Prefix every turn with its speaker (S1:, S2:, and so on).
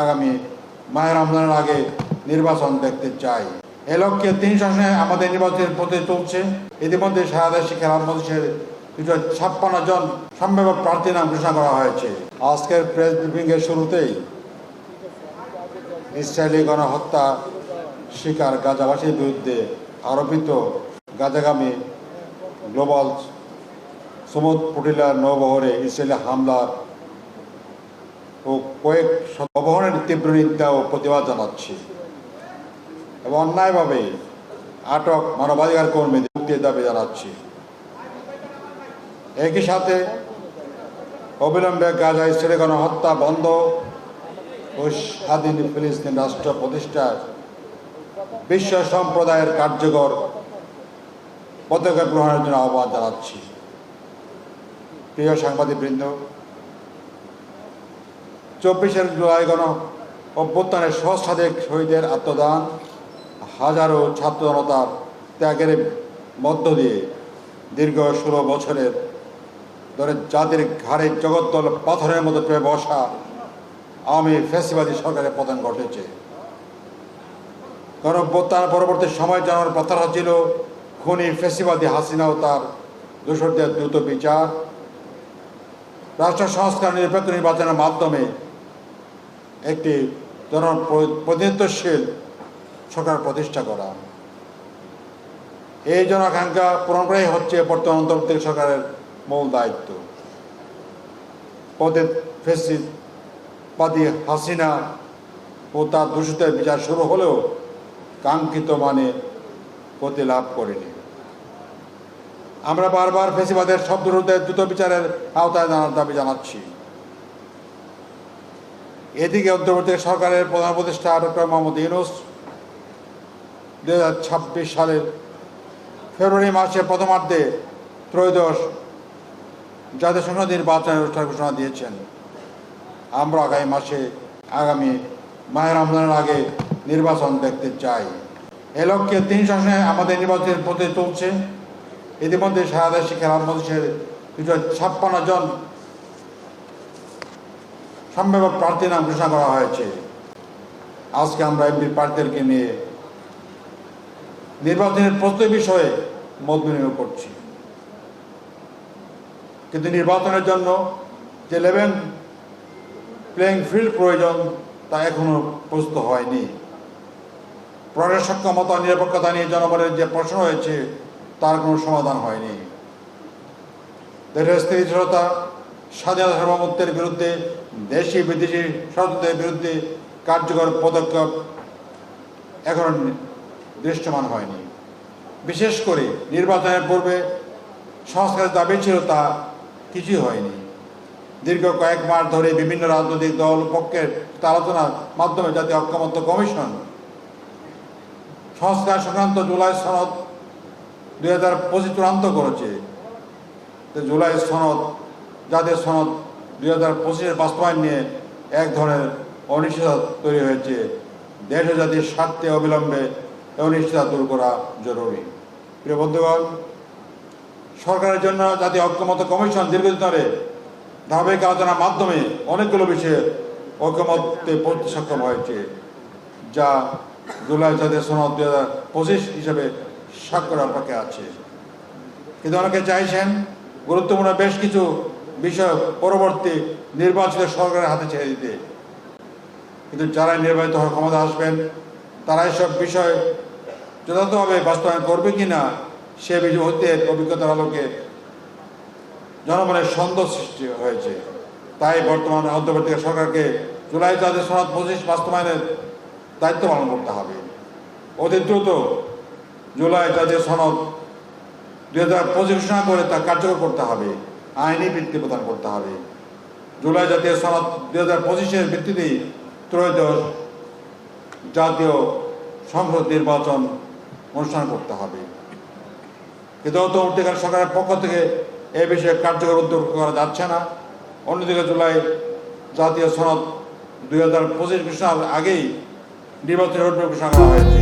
S1: আগামী মায়ের রমজানের আগে নির্বাচন দেখতে চাই। এ লক্ষ্যে তিন শাসনে আমাদের নির্বাচনের পথে চলছে। ইতিমধ্যে সারা দেশে খেলা মঞ্চের দুশো ছাপ্পান্ন জন সম্ভাব্য প্রার্থীর নাম ঘোষণা করা হয়েছে। আজকের প্রেস ব্রিফিংয়ের শুরুতেই ইসরায়েলি গণহত্যা শিকার গাজাবাসীর বিরুদ্ধে আরোপিত গাজাগামী গ্লোবাল সমুদ পটিলার নৌবহরে ইসরায়েলি হামলা ও কয়েক অবহনের তীব্র নিন্দা ও প্রতিবাদ জানাচ্ছি। এবং অন্যায়ভাবে আটক মানবাধিকার কর্মীদের মুক্তির দাবি জানাচ্ছি। একই সাথে অবিলম্বে গাজা ইসরায়েলি গণহত্যা বন্ধ ও স্বাধীন ফিলিস্তিন রাষ্ট্র প্রতিষ্ঠার বিশ্ব সম্প্রদায়ের কার্যকর পদক্ষেপ গ্রহণের জন্য আহ্বান জানাচ্ছি। প্রিয় সাংবাদিকবৃন্দ চব্বিশের জুলাই গণ অভ্যুত্থানের সহস্রাধিক শহীদের আত্মদান, হাজারো ছাত্র জনতার ত্যাগের মধ্য দিয়ে দীর্ঘ ষোলো বছরের ধরে জাতির ঘাড়ে জগদ্দল পাথরের মতো পেয়ে বসা আওয়ামী ফ্যাসিবাদী সরকারের পতন ঘটেছে। গণভ্যুত্থান পরবর্তী সময় জানার প্রত্যাশা ছিল, খুনি ফেসিবাদী হাসিনা ও তার দোষরদের দ্রুত বিচার। রাষ্ট্র সংস্কার নিরপেক্ষ নির্বাচনের মাধ্যমে একটি জনপ্রতিনিধিত্বশীল সরকার প্রতিষ্ঠা করা। এই জনাকাঙ্ক্ষা পূরণ করাই হচ্ছে বর্তমান অন্তর্বর্তী সরকারের মূল দায়িত্ব। পদে ফেসিবাদী হাসিনা ও তার দূষিতের বিচার শুরু হলেও কাঙ্ক্ষিত মানে গতি লাভ করেনি। আমরা বারবার ফেসিবাদের সব বিরুদ্ধে দ্রুত বিচারের আওতায় জানার দাবি জানাচ্ছি। এদিকে অন্তর্বর্তী সরকারের প্রধান উপদেষ্টা ডক্টর মোহাম্মদ ইউনুস দু হাজার ছাব্বিশ সালের ফেব্রুয়ারি মাসে প্রথমার্ধে ত্রয়োদশ জাতিসংঘ নির্বাচনের অনুষ্ঠান ঘোষণা দিয়েছেন। আমরা আগামী মাসে, আগামী মায়ের রমজানের আগে নির্বাচন দেখতে চাই। এ লক্ষ্যে তিন শাসনে আমাদের নির্বাচনের পথে চলছে। ইতিমধ্যে সারা দেশে খেলা মঞ্চের দুশো ছাপ্পান্ন জন সম্ভাব্য প্রার্থীর নাম ঘোষণা করা হয়েছে। আজকে আমরা এমপি প্রার্থীদেরকে নিয়ে নির্বাচনের প্রস্তুতি বিষয়ে মত বিনিময় করছি। কিন্তু নির্বাচনের জন্য যে লেভেল প্লেয়িং ফিল্ড প্রয়োজন তা এখনও প্রস্তুত হয়নি। প্রশাসক ক্ষমতা নিরপেক্ষতা নিয়ে জনগণের যে প্রশ্ন হয়েছে তার কোনো সমাধান হয়নি। দেশের স্থিতিশীলতা স্বাধীনতা সার্বভৌমত্বের বিরুদ্ধে, দেশি, বিদেশি শর্তদের বিরুদ্ধে কার্যকর পদক্ষেপ এখন দৃশ্যমান হয়নি। বিশেষ করে নির্বাচনের পূর্বে সংস্কারের দাবি ছিল তা কিছুই হয়নি। দীর্ঘ কয়েক মাস ধরে বিভিন্ন রাজনৈতিক দল পক্ষের আলোচনার মাধ্যমে জাতীয় ঐক্যমত্য কমিশন সংস্কার সংক্রান্ত জুলাই সনদ দুই হাজার পঁচিশ চূড়ান্ত করেছে। জুলাই সনদ জাতীয় সনদ দুই হাজার পঁচিশের বাস্তবায়ন নিয়ে এক ধরনের অনিশ্চয়তা তৈরি হয়েছে, দেশ জাতির স্বার্থে অবিলম্বে অনিশ্চয়তা দূর করা জরুরি। প্রিয় বন্ধুগণ, সরকারের জন্য জাতীয় ঐক্যমত কমিশন দীর্ঘদিন ধরে ধারাবাহিক আলোচনার মাধ্যমে অনেকগুলো বিষয়ে ঐক্যমত্যে পৌঁছতে সক্ষম হয়েছে, যা জুলাই জাতীয় সনদ দুই হাজার পঁচিশ হিসেবে স্বাক্ষরের অপেক্ষা আছে। কিন্তু অনেকে চাইছেন গুরুত্বপূর্ণ বেশ কিছু বিষয় পরবর্তী নির্বাচিত সরকারের হাতে ছেড়ে দিতে। কিন্তু যারা নির্বাচিত হওয়ার ক্ষমতা আসবেন, তারা এসব বিষয় যথাযথভাবে বাস্তবায়ন করবে কি না সে হতে অভিজ্ঞতার আলোকে জনগণের সন্দেহ সৃষ্টি হয়েছে। তাই বর্তমান অন্তর্বর্তী সরকারকে জুলাই জাতীয় সনদ পঁচিশ বাস্তবায়নের দায়িত্ব পালন করতে হবে। অতি দ্রুত জুলাই জাতীয় সনদ দুই হাজার পঁচিশ ঘোষণা করে তা কার্যকর করতে হবে। আইনি ভিত্তি প্রদান করতে হবে। জুলাই জাতীয় সনদ দুই হাজার পঁচিশের ভিত্তিতেই ত্রয়োদশ জাতীয় সংসদ নির্বাচন অনুষ্ঠান করতে হবে। কিন্তু অন্তর্বর্তীকাল সরকারের পক্ষ থেকে এ বিষয়ে কার্যকর উদ্যোগ করা যাচ্ছে না। অন্যদিকে জুলাই জাতীয় সনদ দুই হাজার পঁচিশ ঘোষণার আগেই রোডম্যাপ ঘোষণা করা হয়েছে।